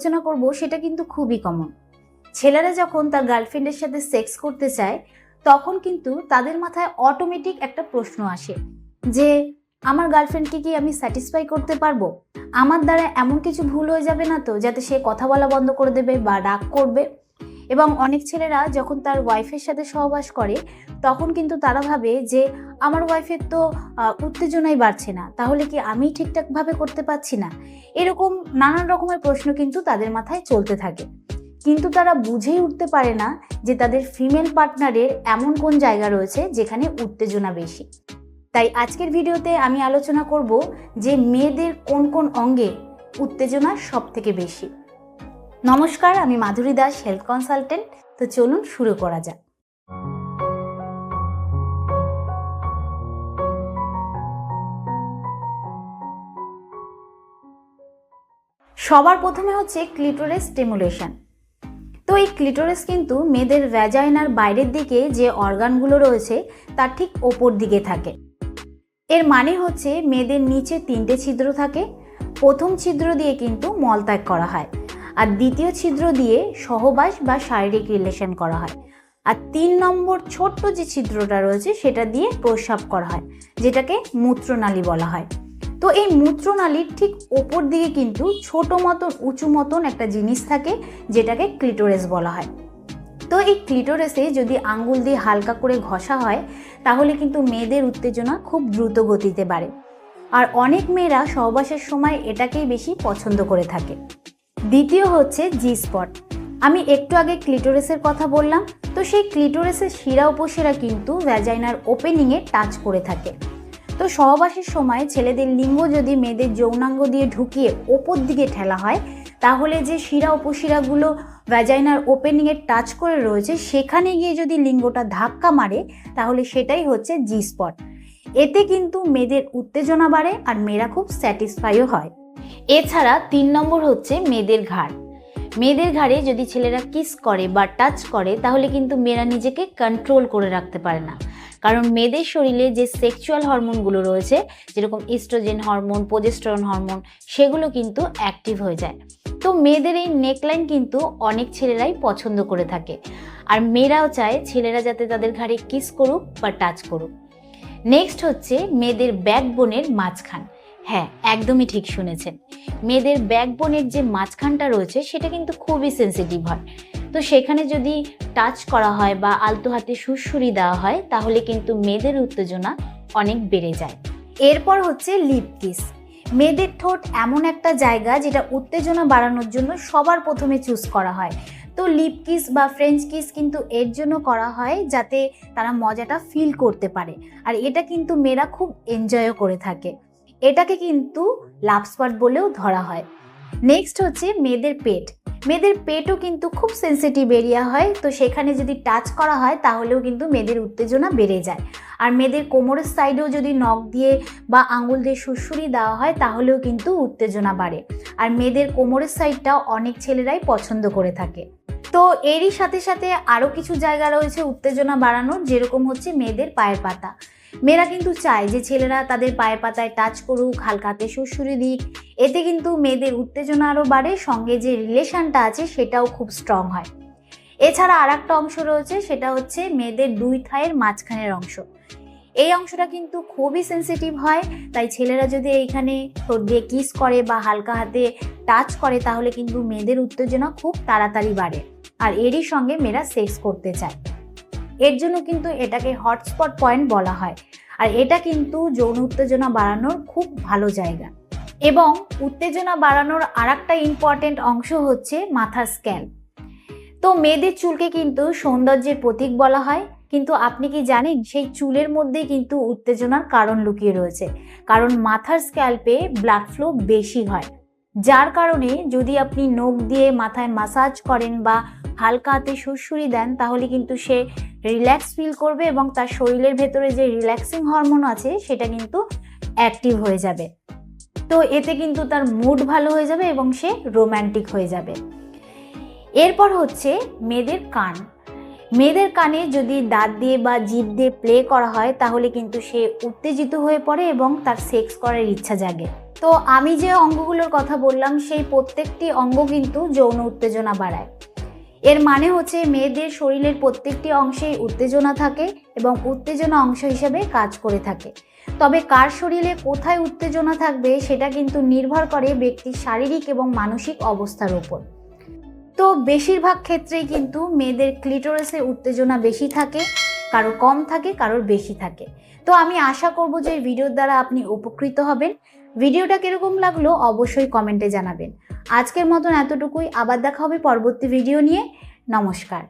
আলোচনা করব সেটা কিন্তু খুবই কমন ছেলেরা যখন তার গার্লফ্রেন্ডের সাথে সেক্স করতে চায়, তখন কিন্তু তাদের মাথায় অটোমেটিক একটা প্রশ্ন আসে যে, আমার গার্লফ্রেন্ডকে কি আমি স্যাটিসফাই করতে পারব? আমার দ্বারা এমন কিছু ভুল হয়ে যাবে না তো? যাতে সে কথা বলা বন্ধ করে দেবে বা রাগ করবে? এবং অনেক ছেলেরা যখন তার ওয়াইফের সাথে সহবাস করে, তখন কিন্তু তারা ভাবে যে, আমার ওয়াইফের তো উত্তেজনাই বাড়ছে না, তাহলে কি আমি ঠিকঠাকভাবে করতে পারছি না? এরকম নানান রকমের প্রশ্ন কিন্তু তাদের মাথায় চলতে থাকে। কিন্তু তারা বুঝেই উঠতে পারে না যে, তাদের ফিমেল পার্টনারের এমন কোন জায়গা রয়েছে যেখানে উত্তেজনা বেশি। তাই আজকের ভিডিওতে আমি আলোচনা করব যে, মেয়েদের কোন কোন অঙ্গে উত্তেজনা সব থেকে বেশি। নমস্কার, আমি মাধুরী দাস, হেলথ কনসালটেন্ট। তো চলুন শুরু করা যাক। সবার প্রথমে হচ্ছে ক্লিটোরেস স্টিমুলেশন। তো এই ক্লিটোরেস কিন্তু মেয়েদের ভ্যাজাইনার বাইরের দিকে যে অর্গানগুলো রয়েছে, তার ঠিক ওপর দিকে থাকে। এর মানে হচ্ছে মেয়েদের নিচে তিনটে ছিদ্র থাকে। প্রথম ছিদ্র দিয়ে কিন্তু মলত্যাগ করা হয়। আর দ্বিতীয় ছিদ্র দিয়ে সহবাস বা শারীরিক রিলেশন করা হয়। আর তিন নম্বর ছোট্ট যে ছিদ্রটা রয়েছে, সেটা দিয়ে প্রস্রাব করা হয়, যেটাকে মূত্রনালী বলা হয়। তো এই মূত্রনালীর ঠিক ওপর দিকে কিন্তু ছোট মতন, উঁচু মতন একটা জিনিস থাকে, যেটাকে ক্লিটোরেস বলা হয়। তো এই ক্লিটোরেসে যদি আঙ্গুল দিয়ে হালকা করে ঘষা হয়, তাহলে কিন্তু মেয়েদের উত্তেজনা খুব দ্রুত গতিতে বাড়ে। আর অনেক মেয়েরা সহবাসের সময় এটাকেই বেশি পছন্দ করে থাকে। দ্বিতীয় হচ্ছে জি স্পট আমি একটু আগে ক্লিটোরেসের কথা বললাম, তো সেই ক্লিটোরেসের শিরা উপশিরা কিন্তু ভ্যাজাইনার ওপেনিংয়ে টাচ করে থাকে। তো সহবাসের সময় ছেলেদের লিঙ্গ যদি মেয়েদের যৌনাঙ্গ দিয়ে ঢুকিয়ে ওপর দিকে ঠেলা হয়, তাহলে যে শিরা উপশিরাগুলো ভ্যাজাইনার ওপেনিংয়ে টাচ করে রয়েছে, সেখানে গিয়ে যদি লিঙ্গটা ধাক্কা মারে, তাহলে সেটাই হচ্ছে জি স্পট এতে কিন্তু মেয়েদের উত্তেজনা বাড়ে আর মেয়েরা খুব স্যাটিসফাইও হয়। এছাড়া তিন নম্বর হচ্ছে মেয়েদের ঘাড়। মেয়েদের ঘাড়ে যদি ছেলেরা কিস করে বা টাচ করে, তাহলে কিন্তু মেয়েরা নিজেকে কন্ট্রোল করে রাখতে পারে না। কারণ মেয়েদের শরীরে যে সেক্সুয়াল হরমোনগুলো রয়েছে, যেরকম ইস্ট্রোজেন হরমোন প্রোজেস্টেরন হরমোন সেগুলো কিন্তু অ্যাক্টিভ হয়ে যায়। তো মেয়েদের এই নেকলাইন কিন্তু অনেক ছেলেরাই পছন্দ করে থাকে। আর মেয়েরাও চায় ছেলেরা যাতে তাদের ঘাড়ে কিস করুক বা টাচ করুক। নেক্সট হচ্ছে মেয়েদের ব্যাকবোনের মাঝখান। হ্যাঁ একদমই ঠিক শুনেছেন। মেয়েদের ব্যাকবোনের যে মাঝখানটা রয়েছে, সেটা কিন্তু খুবই সেন্সিটিভ হয়। তো সেখানে যদি টাচ করা হয় বা আলতো হাতে সুরসুরি দেওয়া হয়, তাহলে কিন্তু মেয়েদের উত্তেজনা অনেক বেড়ে যায়। এরপর হচ্ছে লিপ কিস মেয়েদের ঠোঁট এমন একটা জায়গা যেটা উত্তেজনা বাড়ানোর জন্য সবার প্রথমে চুজ করা হয়। তো লিপ কিস বা ফ্রেঞ্চ কিস কিন্তু এর জন্য করা হয় যাতে তারা মজাটা ফিল করতে পারে। আর এটা কিন্তু মেয়েরা খুব এনজয়ও করে থাকে। এটাকে কিন্তু লাভ স্পট বলেও ধরা হয়। নেক্সট হচ্ছে মেয়েদের পেট। মেয়েদের পেটও কিন্তু খুব সেন্সিটিভ এরিয়া হয়, তো সেখানে যদি টাচ করা হয়, তাহলেও কিন্তু মেয়েদের উত্তেজনা বেড়ে যায়। আর মেয়েদের কোমরের সাইডেও যদি নখ দিয়ে বা আঙুল দিয়ে সুরসুরি দেওয়া হয়, তাহলেও কিন্তু উত্তেজনা বাড়ে। আর মেয়েদের কোমরের সাইডটাও অনেক ছেলেরাই পছন্দ করে থাকে। তো এরই সাথে সাথে আরও কিছু জায়গা রয়েছে উত্তেজনা বাড়ানোর, যেরকম হচ্ছে মেয়েদের পায়ের পাতা। মেয়েরা কিন্তু চায় যে ছেলেরা তাদের পায়ে পাতায় টাচ করুক হালকাতে সুরসুরি দিক। এতে কিন্তু মেয়েদের উত্তেজনা আরও বাড়ে, সঙ্গে যে রিলেশনটা আছে সেটাও খুব স্ট্রং হয়। এছাড়া আর একটা অংশ রয়েছে, সেটা হচ্ছে মেয়েদের দুই থায়ের মাঝখানের অংশ। এই অংশটা কিন্তু খুবই সেন্সিটিভ হয়, তাই ছেলেরা যদি এইখানে ঠোঁট দিয়ে কিস করে বা হালকা হাতে টাচ করে, তাহলে কিন্তু মেয়েদের উত্তেজনা খুব তাড়াতাড়ি বাড়ে। আর এরই সঙ্গে মেয়েরা সেক্স করতে চায়। এর জন্য কিন্তু এটাকে হটস্পট পয়েন্ট বলা হয়। আর এটা কিন্তু যৌন উত্তেজনা বাড়ানোর খুব ভালো জায়গা। এবং উত্তেজনা বাড়ানোর আর একটা ইম্পর্টেন্ট অংশ হচ্ছে মাথার স্ক্যাল তো মেয়েদের চুলকে কিন্তু সৌন্দর্যের প্রতীক বলা হয়। কিন্তু আপনি কি জানেন, সেই চুলের মধ্যেই কিন্তু উত্তেজনার কারণ লুকিয়ে রয়েছে। কারণ মাথার স্ক্যাল্পে ব্লাড ফ্লো বেশি হয়। যার কারণে যদি আপনি নখ দিয়ে মাথায় মাসাজ করেন বা হালকা হাতে সুরসুরি দেন, তাহলে কিন্তু সে রিল্যাক্স ফিল করবে এবং তার শরীরের ভেতরে যে রিল্যাক্সিং হরমোন আছে, সেটা কিন্তু অ্যাক্টিভ হয়ে যাবে। তো এতে কিন্তু তার মুড ভালো হয়ে যাবে এবং সে রোম্যান্টিক হয়ে যাবে। এরপর হচ্ছে মেয়েদের কান। মেয়েদের কানে যদি দাঁত দিয়ে বা জিভ দিয়ে প্লে করা হয়, তাহলে কিন্তু সে উত্তেজিত হয়ে পড়ে এবং তার সেক্স করার ইচ্ছা জাগে। তো আমি যে অঙ্গগুলোর কথা বললাম, সেই প্রত্যেকটি অঙ্গ কিন্তু যৌন উত্তেজনা বাড়ায়। এর মানে হচ্ছে মেয়েদের শরীরের প্রত্যেকটি অংশেই উত্তেজনা থাকে এবং উত্তেজনা অংশ হিসেবে কাজ করে থাকে। তবে কার শরীরে কোথায় উত্তেজনা থাকবে, সেটা কিন্তু নির্ভর করে ব্যক্তির শারীরিক এবং মানসিক অবস্থার উপর। তো বেশিরভাগ ক্ষেত্রেই কিন্তু মেয়েদের ক্লিটোরাসে উত্তেজনা বেশি থাকে, কারও কম থাকে, কারোর বেশি থাকে। তো আমি আশা করব যে ভিডিওর দ্বারা আপনি উপকৃত হবেন। ভিডিওটা কীরকম লাগল অবশ্যই কমেন্টে জানাবেন। আজকের মতন এতটুকুই। আবার দেখা হবে পরবর্তী ভিডিও নিয়ে। নমস্কার।